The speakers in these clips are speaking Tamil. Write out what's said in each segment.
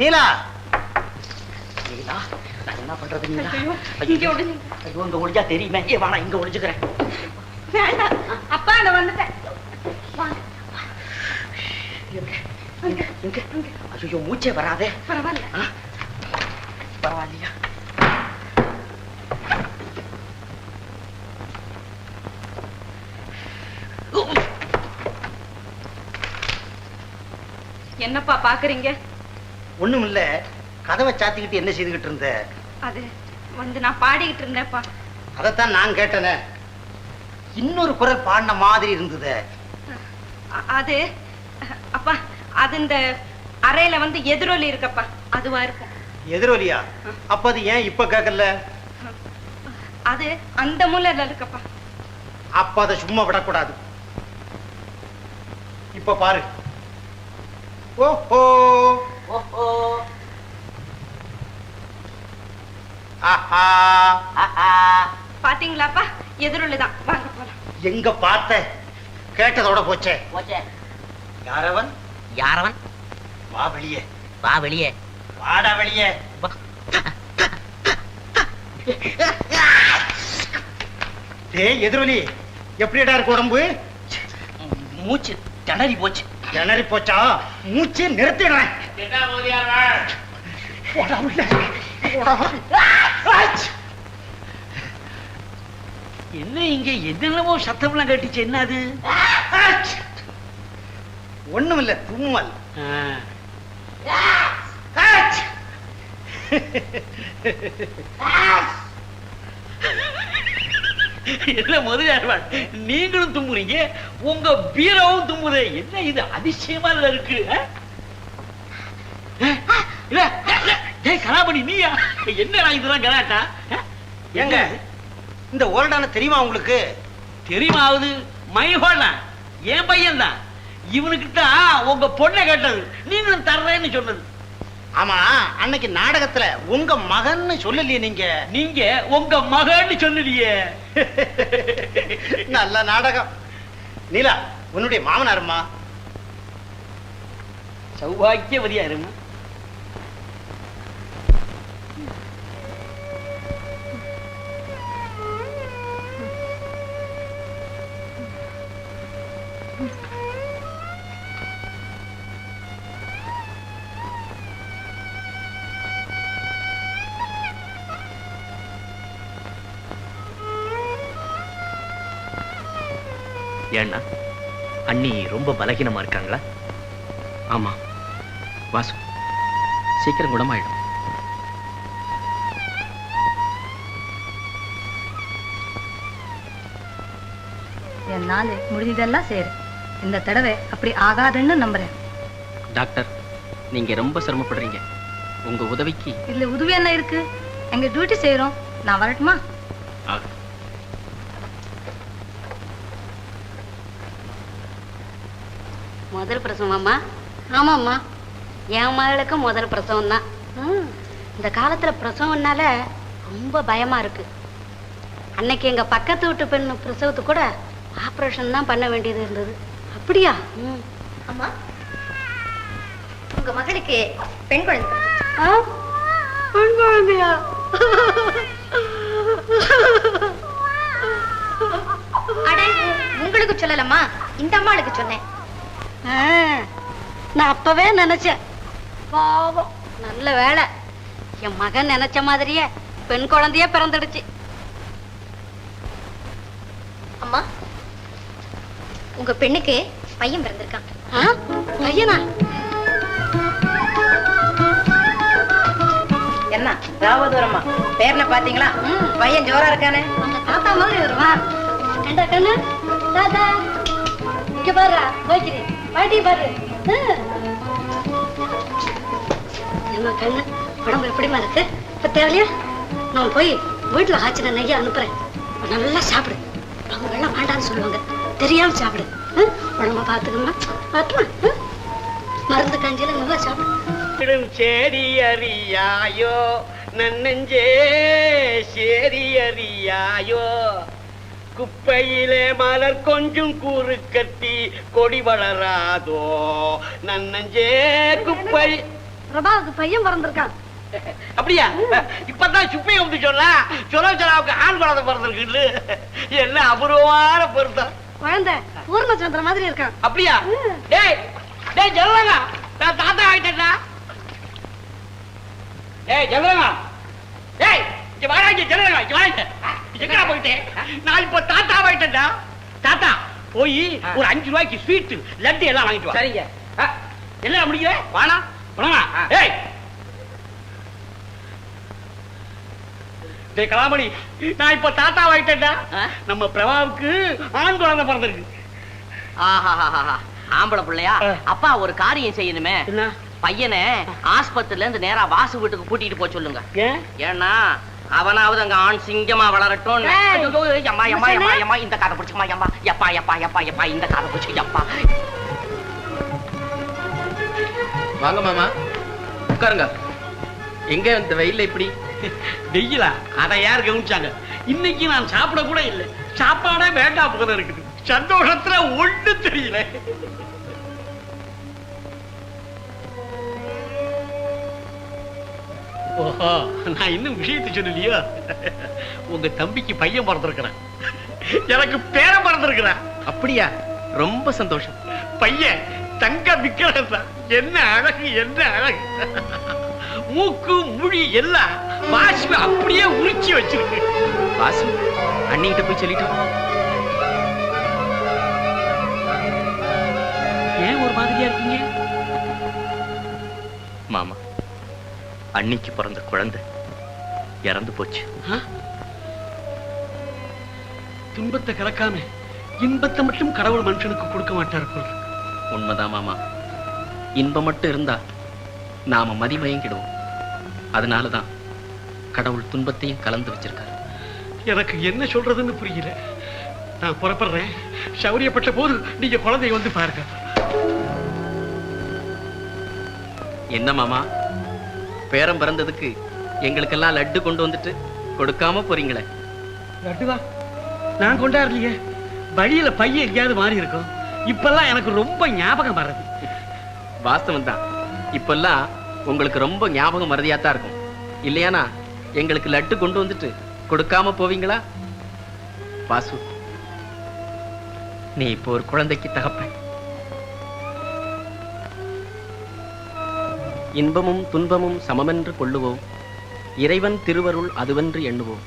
நீலா. நீலா நான் என்ன பண்றது நீலா? இங்க ஒளிஞ்சு. ஐயோ இங்க ஒளிஞ்சா தெரியுமே? ஏ வாடா இங்க ஒளிஞ்சுக்கிறேன். வேண்டாம். அப்பா நான் வந்துட்டேன். ஐயோ மூச்சே வராதே. பரவாயில்ல? பரவாயில்லையா? என்னப்பா பாக்குறீங்க? ஒண்ணும் இல்ல கதவை சாத்திக்கிட்டு என்ன செய்துகிட்டு இருந்த? அது வந்து நான் பாடிக்கிட்டு இருந்தேன்ப்பா. அதைத்தான் நான் கேட்டேனே. இன்னொரு குரல் பாடின மாதிரி இருந்தது. அது அப்பா அது இந்த அறையில வந்து எதிரொலி இருக்கப்பா. அதுவா இருக்கும். எதிரொலியா? அப்ப அது ஏன் இப்ப கேட்கல? அது அந்த மூலையில இருக்கப்பா. அப்ப அதை சும்மா விடக்கூடாது. இப்ப பாரு. ஓஹோ! பாத்தீங்களாப்பா? எதிரொலி தான் வாங்க போலாம். எங்க பார்த்த? கேட்டதோட போச்சே. போச்சே. யாரவன்? யாரவன்? வா வெளியே. வா வெளியே. வாடா வெளியே. டேய் எதிரொலி. எப்படிடா இருக்கு உடம்பு? மூச்சு. திணறி போச்சு. கிணறி போச்சா? மூச்சு நிறுத்திடுறேன். என்ன இங்க என்னென்னமோ சத்தம்லாம் கேட்டுச்சு என்ன அது? ஆச். ஒண்ணுமில்ல தும்மல். என்ன முதலியார்வாள் நீங்களும் தும்புறீங்க உங்க பீரவும் தும்புதே என்ன இது அதிசயமா இருக்கு? இல்ல, இல்ல, ஏய் கலாபணி நீயா? என்னடா இதெல்லாம் கலாட்டா? ஆ? ஏங்க இந்த ஓல்டான தெரியுமா உங்களுக்கு? தெரியுமாவது? மைஹோல என் பையன் தான் இவனுக்கிட்ட உங்க பொண்ணை கேட்டது. நீங்களும் தர்றேன்னு சொன்னது. ஆமா அன்னைக்கு நாடகத்துல உங்க மகன்னு சொல்லலையே நீங்க? நீங்க உங்க மகன்னு சொன்னீங்க நல்ல நாடகம். நீலா உன்னுடைய மாமனாருமா? சௌபாக்கியவதியா இருமா ஏன்னா அண்ணி ரொம்ப பலகீனமா இருக்காங்களா? ஆமா. வாசு சீக்கிரம் குணமாயிடும். என்னால முடிஞ்சதெல்லாம் சரி. இந்த தடவை அப்படி ஆகாதுன்னு நம்புறேன். டாக்டர் நீங்க ரொம்ப சிரமப்படுறீங்க. உங்க உதவிக்கு இதுல உதவி என்ன இருக்கு? எங்க டியூட்டி செய்யறோம் நான் வரட்டுமா? முதல் பிரசவமாம்மா? ஆமாம்மா. என் மகளுக்கும் முதல் பிரசவம் தான் இந்த காலத்துல பிரசவம்னால ரொம்ப பயமா இருக்கு. அன்னைக்கு எங்க பக்கத்து வீட்டு பெண் பிரசவத்துக்கு கூட ஆபரேஷன் தான் பண்ண வேண்டியது இருந்தது. அப்படியா? ம். அம்மா உங்க மகளுக்கு பெண் குழந்தை. ஆ? பெண் குழந்தையா? அட உங்களுக்கு சொல்லலம்மா. இந்த அம்மாளுக்கு சொன்னேன். நான் அப்பவே நினைச்சேன். பாவம் நல்ல வேலை என் மகன் நினைச்ச மாதிரியே பெண் குழந்தையே பிறந்துடுச்சு. அம்மா உங்க பெண்ணுக்கு பையன் பிறந்திருக்கான்? பையனா? என்ன ராவதூரம்மா? பேரனை பாத்தீங்களா பையன் ஜோரா இருக்கானே? தாத்தா மாதிரி வருவான். கண்டா கண்ணு. தாத்தா இங்க பாரு போய்க்கிறி பாட்டி பாரு. என்ன கண்ணு உடம்பு எப்படிமா இருக்கு? இப்ப தேவையா நான் போய் வீட்டுல காய்ச்சின நெய்ய அனுப்புறேன். நல்லா சாப்பிடு. அவங்க வெள்ளம் வேண்டாம்னு சொல்லுவாங்க. தெரியாம சாப்பிடு? உடம்ப பாத்துக்கமா பாத்துமா? மருந்து கஞ்சியில நல்லா சாப்பிடு. சேரி அறியாயோ நன்னஞ்சே சேரி அறியாயோ. குப்பையிலே மலர் கொஞ்சம் கூறு கட்டி கொடி வளராதோ? நன்னஞ்சே குப்பை. பிரபாவுக்கு பையன் பிறந்திருக்கான் அப்படியா? இப்பதான் சுப்பைய வந்து சொன்னா சுரோச்சனாவுக்கு ஆண் குழந்தை பிறந்திருக்குன்னு. என்ன அபூர்வமான பொருத்தம். குழந்தை பூர்ணச்சந்திர மாதிரி இருக்கான். அப்படியா? டேய் டேய் ஜல்லங்க நான் தாத்தா ஆயிட்டேன்டா டேய் ஜல்லங்க டேய் இங்க வாடா இங்க ஜல்லங்க இங்க வாங்க எங்கடா போயிட்டே? நான் இப்போ தாத்தா ஆயிட்டேன்டா தாத்தா போய் ஒரு அஞ்சு ரூபாய்க்கு ஸ்வீட் லட்டு எல்லாம் வாங்கிட்டு வா. சரிங்க. என்ன முடிக்கிற? வாணா. வாணா ஏய்! கலாமணி நான் இப்போ தாத்தா ஆயிட்டேன்டா நம்ம பிரபாவுக்கு ஆண் குழந்தை பிறந்திருக்கு. ஆஹாஹாஹா. ஆம்பளை பிள்ளையா. அப்பா ஒரு காரியம் செய்யணுமே. என்ன? பையனை ஆஸ்பத்திரில இருந்து நேரா வாசு வீட்டுக்கு கூட்டிட்டு போக சொல்லுங்க. ஏன்? ஏன்னா அவனாவது அங்க ஆண் சிங்கமா வளரட்டும் ஏய். எம்மா எம்மா எம்மா எம்மா இந்த காதை பிடிச்சுமா எம்மா எப்பா எப்பா எப்பா எப்பா இந்த காதை பிடிச்சு எப்பா. வாங்க மாமா. உட்காருங்க. எங்க இந்த வெயில்ல இப்படி? வெயிலா? அதை யார் கவனிச்சாங்க? இன்னைக்கு நான் சாப்பிட கூட இல்லை. சாப்பாடே வேண்டாம் போல இருக்குது. சந்தோஷத்துல ஒண்ணு தெரியல. ஓஹோ நான் இன்னும் விஷயத்தை சொல்லலையோ? உங்க தம்பிக்கு பையன் பிறந்திருக்கிறான். எனக்கு பேரன் பிறந்திருக்கிறான். அப்படியா? ரொம்ப சந்தோஷம். பையன் தங்க விக்கிரகம் தான். என்ன அழகு என்ன அழகு. மூக்கு முழி எல்லாம் வாசி அப்படியே உரிச்சி வச்சிருக்கு. வாசு அண்ணிகிட்ட போய் சொல்லிட்டு வா. ஏன் ஒரு மாதிரியா இருக்கீங்க? மாமா. அன்னிக்கு பிறந்த குழந்தை. இறந்து போச்சு? துன்பத்தை கலக்காம இன்பத்தை மட்டும் கடவுள் மனுஷனுக்கு கொடுக்க மாட்டார் போல. உண்மைதான் மாமா. இன்பம் மட்டும் இருந்தா நாம மதிமயங்கிடுவோம். அதனாலதான் கடவுள் துன்பத்தையும் கலந்து வச்சிருக்காரு. எனக்கு என்ன சொல்றதுன்னு புரியல. நான் புறப்படுறேன். சௌரியப்பட்ட போது நீங்க குழந்தைய வந்து பாருங்க. என்ன மாமா? பேரம் பிறந்ததுக்கு எங்களுக்கெல்லாம் லட்டு கொண்டு வந்துட்டு கொடுக்காம போறீங்களே. லட்டுவா நான் கொண்டாடலையே. வழியில பையன் எங்கேயாவது மாறி இருக்கும். இப்பெல்லாம் எனக்கு ரொம்ப ஞாபகம் வர்றது. வாஸ்தவம் தான். இப்பெல்லாம் உங்களுக்கு ரொம்ப ஞாபகம் மறதியா தான் இருக்கும். இல்லையானா எங்களுக்கு லட்டு கொண்டு வந்துட்டு கொடுக்காம போவீங்களா? வாசு நீ இப்போ ஒரு குழந்தைக்கு தகப்பன். இன்பமும் துன்பமும் சமமென்று கொள்ளுவோம். இறைவன் திருவருள் அதுவென்று எண்ணுவோம்.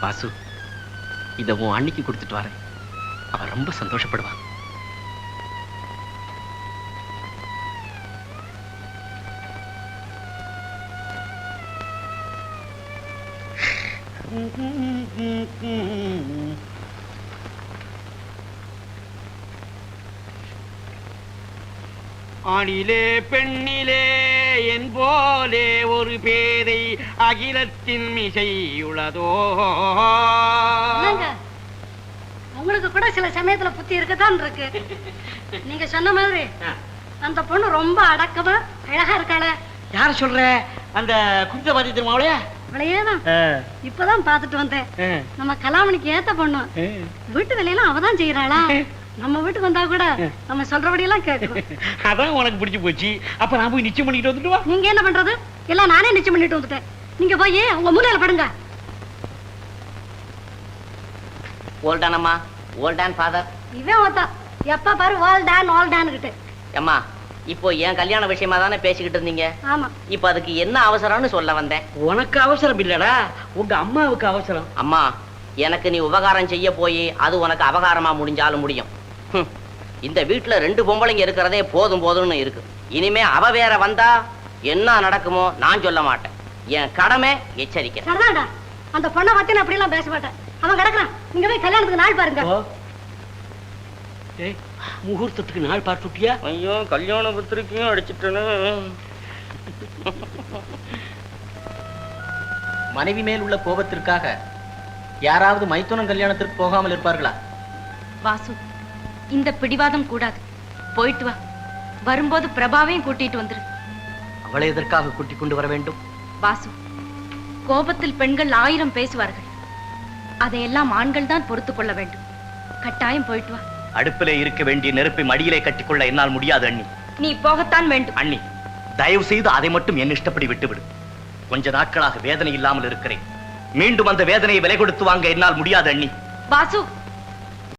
வாசு இதை உன் அன்னிக்கு கொடுத்துட்டு வரேன். அவன் ரொம்ப சந்தோஷப்படுவான் Mm-hmm. ஆணிலே பெண்ணிலே என் போலே ஒரு பேதை அகிலத்தின் மிசையுள்ளதோ உங்களுக்கு கூட சில சமயத்துல புத்தி இருக்கத்தான் இருக்கு. நீங்க சொன்ன மாதிரி அந்த பொண்ணு ரொம்ப அடக்கமா அழகா இருக்காளே. யார சொல்ற? அந்த குந்தபாதி திருமாவளையா அவளையேதான் இப்பதான் பாத்துட்டு வந்தேன். நம்ம கலாமணிக்கு ஏத்த பொண்ணு. வீட்டு வேலையெல்லாம் அவதான் செய்யறாளா நம்ம வீட்டுக்கு வந்தா கூட நம்ம சொல்றபடி எல்லாம் கேட்கும் அதான் உனக்கு பிடிச்சு போச்சு. அப்ப நான் போய் நிச்சயம் பண்ணிட்டு வந்துட்டு வா. நீங்க என்ன பண்றது? எல்லாம் நானே நிச்சயம் பண்ணிட்டு வந்துட்டேன். நீங்க போய் உங்க மூலையில படுங்க. ஓல்டான் அம்மா. ஓல்டான் ஃபாதர் இவன் ஒருத்தா எப்ப பாரு வால் டான் ஆல் டான் கிட்ட அம்மா இப்போ என் கல்யாண விஷயமா தானே பேசிக்கிட்டு இருந்தீங்க? ஆமா. இப்போ அதுக்கு என்ன அவசரம்னு சொல்ல வந்தேன். உனக்கு அவசரம் இல்லடா. உங்க அம்மாவுக்கு அவசரம். அம்மா எனக்கு நீ உபகாரம் செய்ய போய் அது உனக்கு அபகாரமா முடிஞ்சாலும் முடியும். இந்த வீட்டுல ரெண்டு பொம்பளைங்க இருக்கிறதே போதும் போதும்னு இருக்கு. இனிமே அவ வேற வந்தா என்ன நடக்குமோ நான் சொல்ல மாட்டேன். என் கடமை எச்சரிக்கை. சரிதான்டா அந்த பொண்ணை பத்தி நான் அப்படி எல்லாம் பேச மாட்டேன். அவன் கிடக்குறான். நீங்க போய் கல்யாணத்துக்கு நாள் பாருங்க. ஏய், முகூர்த்தத்துக்கு நாள் பார்த்துட்டியா? ஐயோ கல்யாண பத்திரிக்கையும் அடிச்சிட்டேன்னு மனைவி மேல் உள்ள கோபத்திற்காக யாராவது மைத்துனம் கல்யாணத்திற்கு போகாமல் இருப்பார்களா? வாசு இந்த பிடிவாதம் கூடாது. போயிட்டு வா. வரும்போது பிரபாவையும் கூட்டிட்டு வந்துரு. அவளை எதற்காக கூட்டிக் கொண்டு வர வேண்டும்? வாசு கோபத்தில் பெண்கள் ஆயிரம் பேசுவார்கள். அதையெல்லாம் ஆண்கள் தான் பொறுத்து கொள்ள வேண்டும். கட்டாயம் போயிட்டு வா. அடுப்பிலே இருக்க வேண்டிய நெருப்பை மடியிலே கட்டிக்கொள்ள என்னால் முடியாது அண்ணி. நீ போகத்தான் வேண்டும். அண்ணி தயவு செய்து அதை மட்டும் என் இஷ்டப்படி விட்டுவிடு. கொஞ்ச நாட்களாக வேதனை இல்லாமல் இருக்கிறேன். மீண்டும் அந்த வேதனையை விலை கொடுத்து வாங்க என்னால் முடியாது அண்ணி. வாசு